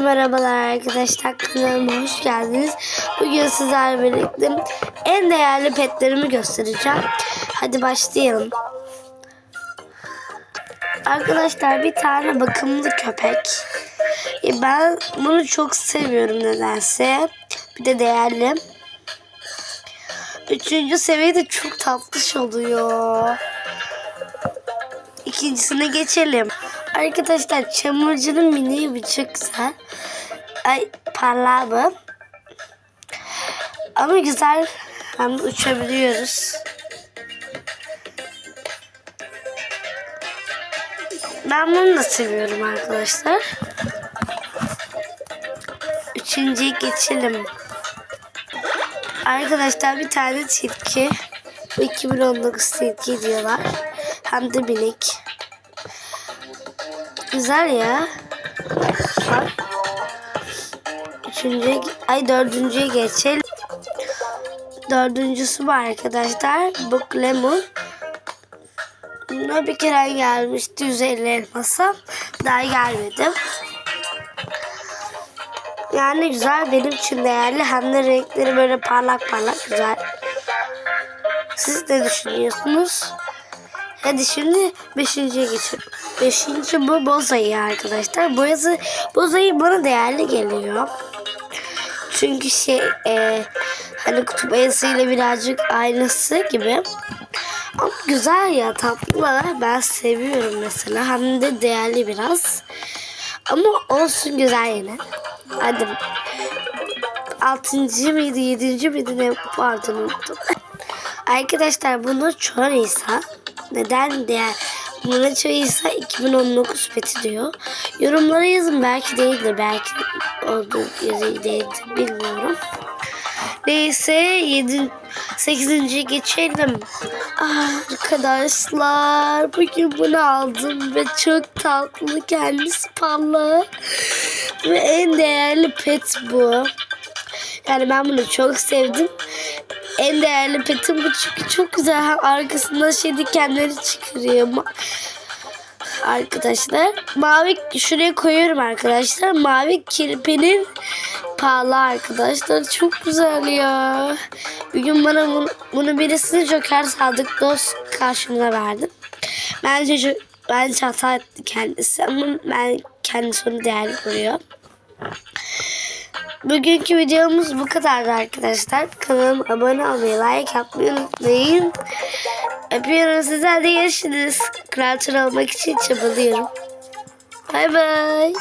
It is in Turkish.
merhabalar arkadaşlar kanalıma hoş geldiniz. Bugün sizlerle birlikte en değerli petlerimi göstereceğim. Hadi başlayalım. Arkadaşlar bir tane bakımlı köpek. E, Ben bunu çok seviyorum nedense. Bir de değerli. Üçüncü seviyede çok tatlış oluyor. İkincisine geçelim. Arkadaşlar çamurcunun mini bir çok güzel. Ay parlağı bu. Ama güzel. Hem uçabiliyoruz. Ben bunu da seviyorum arkadaşlar. Üçüncüye geçelim. Arkadaşlar bir tane tilki. Bu 2019 tilki diyorlar. Hem de minik. Güzel ya. Bak. Üçüncüye, ay dördüncüye geçelim. Dördüncüsü bu arkadaşlar. Book Lemon. Buna bir kere gelmişti 150 elmasa. Daha gelmedi. Yani güzel benim için değerli. Hem de renkleri böyle parlak parlak güzel. Siz ne düşünüyorsunuz? Hadi şimdi beşinciye geçelim. Beşinci bu bozayı arkadaşlar. Boyası, bozayı bana değerli geliyor. Çünkü şey e, hani kutup ayısıyla birazcık aynısı gibi. Ama güzel ya tatlı. Ben seviyorum mesela. Hem de değerli biraz. Ama olsun güzel yine. Hadi. Altıncı mıydı, yedinci miydi ne vardı unuttum. Arkadaşlar bunu Çoreysa neden değer Buna Çoreysa 2019 peti diyor. Yorumlara yazın belki değildir belki olduğu yazı değildir bilmiyorum. Neyse 7 8. geçelim. Arkadaşlar bugün bunu aldım ve çok tatlı kendisi parlak ve en değerli pet bu. Yani ben bunu çok sevdim. En değerli petim bu çünkü çok güzel. Hem arkasında şey dikenleri çıkarıyor. Arkadaşlar mavi şuraya koyuyorum arkadaşlar. Mavi kirpinin pahalı arkadaşlar. Çok güzel ya. Bugün bana bunu, bunu birisi Joker Sadık Dost karşımına verdim. Bence bence hata etti kendisi ama ben kendisi onu değerli görüyor. Bugünkü videomuz bu kadardı arkadaşlar. Kanalıma abone olmayı, like yapmayı unutmayın. Öpüyorum sizi. Hadi görüşürüz. Kral olmak için çabalıyorum. Bay bay.